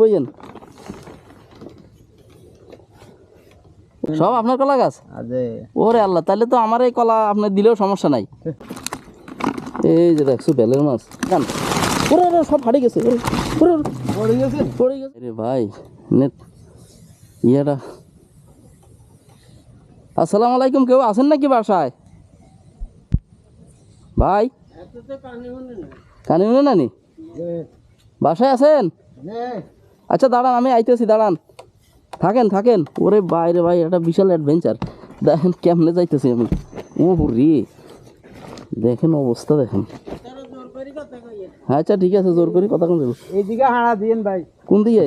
বইয়েন। সব আপনার কলা গাছ? ওরে আল্লাহ তাহলে তো আমার এই কলা আপনি দিলেও সমস্যা নাই। এই যে দেখছ বেলের মাছ। কান ওরে ওরে সব ফাটে গেছে ওরে ওরে ওরে, পড়ে গেছে? পড়ে গেছে। রে ভাই নেট ইয়েটা। আসসালামু আলাইকুম কেউ আছেন নাকি বাসায়? ভাই। কানি মনে নানি? বাসায় আছেন? আচ্ছা দাঁড়ান আমি আইতেছি দাঁড়ান। থাকেন থাকেন। ওরে বাইরে ভাই একটা বিশাল অ্যাডভেঞ্চার দেখেন কেমনে যাইতেছি আমি। ও রে দেখেন অবস্থা দেখেন। আচ্ছা ঠিক আছে জোর করি কথা কোন যাব এইদিকে হাঁড়া দিয়েন ভাই। কোন দিকে?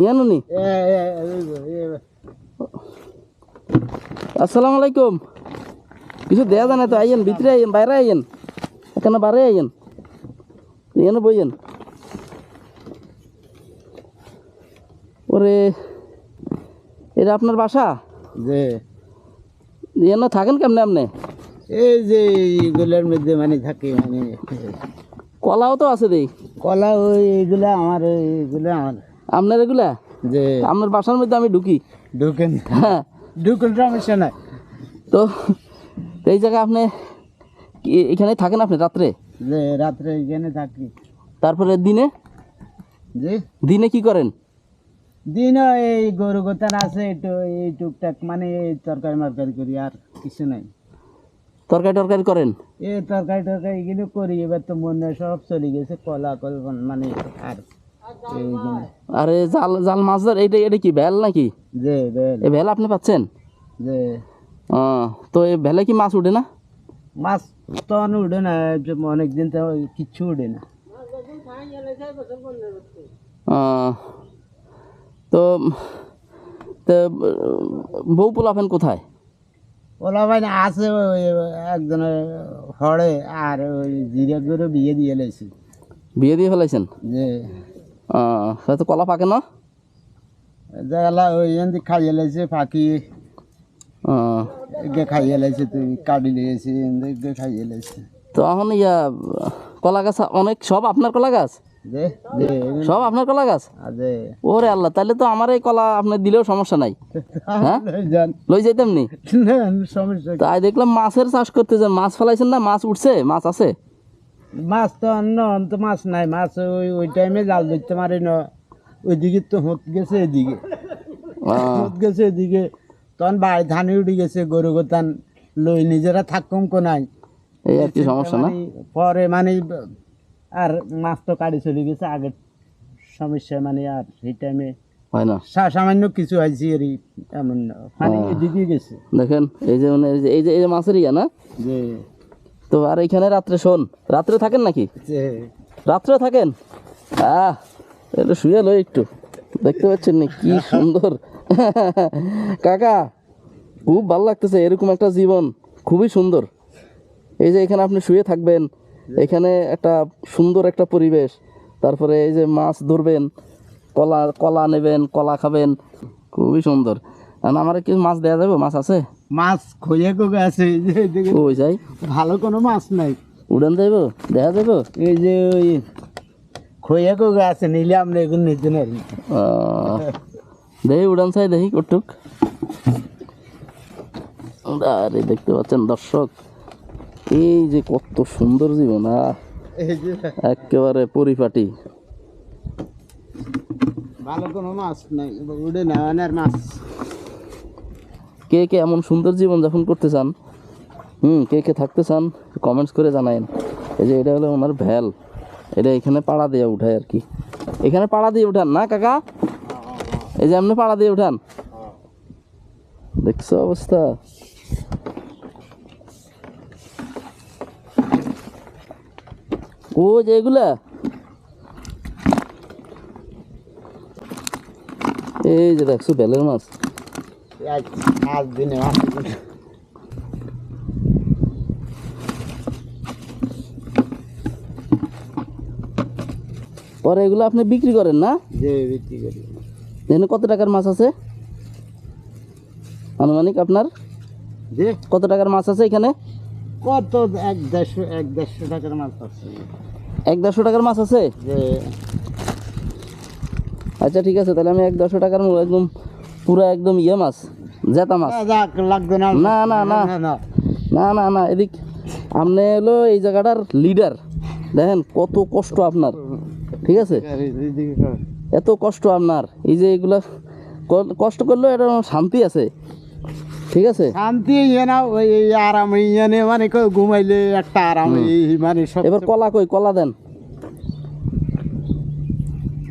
ইয়ানো নি আসসালামু আলাইকুম। কিছু দেয়া জানে তো আইয়েন ভিতরে আইয়েন বাইরে আইয়েন। এখানে বাইরে আইয়েন। এনে বইয়েন। ওরে এটা আপনার বাসা? যে এনে থাকেন কেমনে আপনি? এই যে এইগুলোর মধ্যে মানে থাকে মানে। কলাও তো আছে দেই। কলা ওই এইগুলো আমার এইগুলো আমার। আপনার এগুলা? যে আপনার বাসার মধ্যে আমি ঢুকি। ঢুকেন। হ্যাঁ। ঢুকেন সমস্যা নাই। তো এই জায়গায় আপনি এখানে থাকেন আপনি রাত্রে? যে রাত্রে এখানে থাকি। তারপরে দিনে? যে দিনে কি করেন? দিন এই গরু গোতান আছে একটু এই টুকটাক মানে এই তরকারি মরকারি করি আর কিছু নাই। তরকারি টরকারি করেন? এই তরকারি টরকারি এগুলো করি এবার তো মনে সব চলে গেছে কলা কল মানে আর আরে জাল জাল মাছ ধর এটা এটা কি ভেল নাকি? যে বেল এই ভেল আপনি পাচ্ছেন? যে তো এই ভেলে কি মাছ উঠে না? মাছ তো উঠে না অনেকদিন তো কিচ্ছু উঠে না। তো তো বউ পোলাফেন কোথায়? ভাই আছে ওই একজনের হড়ে আর ওই জিরে গরু বিয়ে দিয়ে লেছি বিয়ে দিয়ে ফেলাইছেন যে হয়তো কলা পাকে না? জায়গা ওই এমনি খাইয়ে লেছে ফাঁকি এগে খাইয়ে লেছে তুই কাটি লেগেছি এগে খাইয়ে লেছে তো এখন ইয়া কলা গাছ অনেক সব আপনার কলা গাছ? সব আপনার কলা গাছ? ওরে আল্লাহ তাহলে তো আমার এই কলা আপনি দিলেও সমস্যা নাই। হ্যাঁ? লই যাইতাম নি? তাই দেখলাম মাছের চাষ করতে যান। মাছ ফেলাইছেন না? মাছ উঠছে? মাছ আছে? মাছ তো অন্য অন্ত মাছ নাই। মাছ ওই ওই টাইমে জাল ধরতে পারি না ওইদিকে তো হত গেছে এদিকে। হত গেছে এদিকে। তখন বাড়ি ধানে উঠে গেছে গরু গোতান। লই নিজেরা থাকম কো নাই এই আর কি সমস্যা না? পরে মানে আর মাছ তো কাটি চলে গেছে আগের সমস্যা মানে আর সেই টাইমে হয় না। সামান্য কিছু হয়েছে এর এমন না। মানে গেছে। দেখেন এই যে মানে এই যে- এই যে মাছের ইয়া না? যে তো আর এখানে রাত্রে শোন রাত্রে থাকেন নাকি? রাত্রে থাকেন? আহ এটা শুয়ে লো একটু। দেখতে পাচ্ছেন না কি সুন্দর। কাকা খুব ভালো লাগতেছে এরকম একটা জীবন। খুবই সুন্দর। এই যে এখানে আপনি শুয়ে থাকবেন এখানে একটা সুন্দর একটা পরিবেশ। তারপরে এই যে মাছ ধরবেন কলা কলা নেবেন কলা খাবেন খুবই সুন্দর। আর আমার কি মাছ দেওয়া যাবে? মাছ আছে? মাছ খইয়ে কোকে আছে। এই যে এদিকে ওই যাই? ভালো কোনো মাছ নাই। উড়ান যাইব? দেখা যাব এই যে ওই খইয়া কোকে আছে নিলে আমরা এখন নিতে আহ, দেখি উড়ান চাই দেখি কটুক আরে দেখতে পাচ্ছেন দর্শক। এই যে কত সুন্দর জীবন আহ, একেবারে পরিপাটি। ভালো কোনো মাছ নাই উঠে না আর মাছ। কে কে এমন সুন্দর জীবন যাপন করতে চান হুম কে কে থাকতে চান কমেন্টস করে জানায়েন। এই যে এটা হলো ওনার ভ্যাল। এটা এখানে পাড়া দিয়ে উঠায় আর কি। এখানে পাড়া দিয়ে উঠান না কাকা? এই যে এমনি পাড়া দিয়ে উঠান। দেখছ অবস্থা? ও যে এগুলা? এই যে দেখছ বেলের মাছ। আজ আজ দিনে পরে এগুলো আপনি বিক্রি করেন না? যে বিক্রি করি। এখানে কত টাকার মাছ আছে? আনুমানিক আপনার? যে কত টাকার মাছ আছে এখানে? কত এক দেড়শো এক দেড়শো টাকার মাছ আছে? এক দেড়শো টাকার মাছ আছে? যে আচ্ছা ঠিক আছে তাহলে আমি এক দেড়শো টাকার একদম পুরো একদম ইয়ে মাছ জেতা মাছ। লাগবে না। না, না, না। না না। না না এদিক আপনি হলো এই জায়গাটার লিডার দেখেন কত কষ্ট আপনার। ঠিক আছে? এত কষ্ট আপনার। এই যে এগুলা কষ্ট করলেও এটা শান্তি আছে। ঠিক আছে? শান্তি ইয়ে না ওই আরাম ইয়ে নে মানে কেউ ঘুমাইলে একটা আরাম মানে সব এবার কলা কই কলা দেন।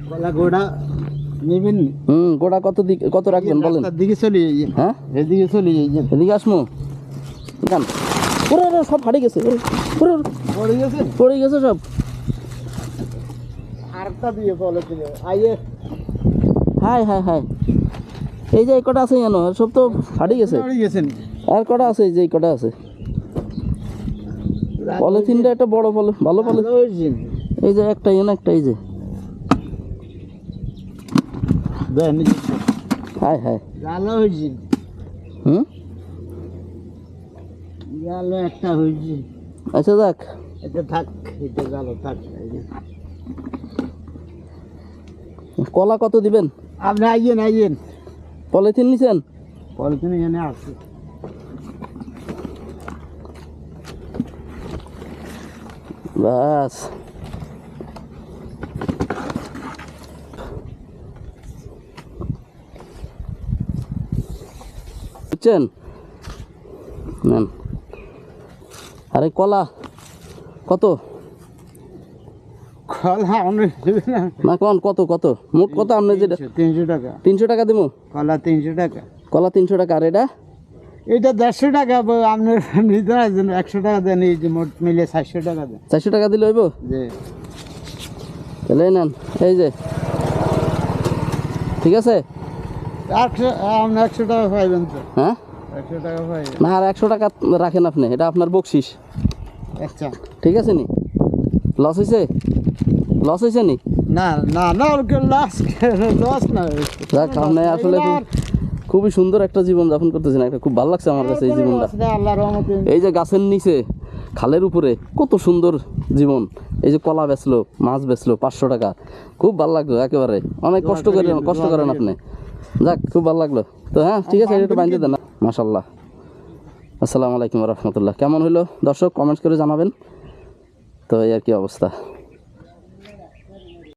গলা গোড়া নেবেন? হুম গোটা কত দিক কত রাখবেন বলেন। দিকে চলে হ্যাঁ? এদিকে চলে এদিকে আসমু। গান ওরে ওরে সব ফাটে গেছে ওরে পড়ে গেছে? পড়ে গেছে সব। আরেকটা দিয়ে বলে আইয়ে। Hi hi hi. এই যে কটা আছে জানো সব তো ফাটে গেছে। আর কটা আছে এই যে কটা আছে? পলিথিনটা একটা বড় পলি ভালো পলি এই যে একটা এনে একটা এই যে। ভালো হয়েছে হুম? একটা হয়েছে। আচ্ছা যাক। এটা থাক এটা। কলা কত দিবেন? আপনি আইয়েন আইয়েন। পলিথিন নিছেন? পলিথিন এখানে আছে। বাস বুঝছেন? নেন। আরে কলা কত? কলা অনেক দেবে না। না কন কত কত? মোট কত আপনি যেটা তিনশো- টাকা। তিনশো টাকা দেবো কলা তিনশো টাকা। কলা তিনশো টাকা আর এটা? এটা দেড়শো টাকা আপনার নিতে একশো টাকা দেন এই যে মোট মিলে চারশো টাকা দেন। চারশো টাকা দিলে হইব? যে তাহলে এই নেন এই যে। ঠিক আছে? একশো আপনি একশো টাকা পাইবেন তো। হ্যাঁ? একশো টাকা পাইবেন। না আর একশো টাকা রাখেন আপনি এটা আপনার বকশিস। আচ্ছা। ঠিক আছে নি? লস হয়েছে লস হয়েছে নি? না না না লস লস না যাক আপনি আসলে খুব খুবই সুন্দর একটা জীবন যাপন করতেছেন একটা খুব ভালো লাগছে আমার কাছে এই জীবনটা। এই যে গাছের নিচে খালের উপরে কত সুন্দর জীবন। এই যে কলা বেচলো মাছ বেচলো পাঁচশো টাকা। খুব ভালো লাগল একেবারে। অনেক কষ্ট করেন কষ্ট করেন আপনি। যাক খুব ভালো লাগল। তো হ্যাঁ ঠিক আছে এটা একটু বাঁধিয়ে দেন মাসাল্লাহ আসসালামু আলাইকুম রহমতুল্লাহ। কেমন হলো দর্শক কমেন্টস করে জানাবেন। তো এই আর কি অবস্থা।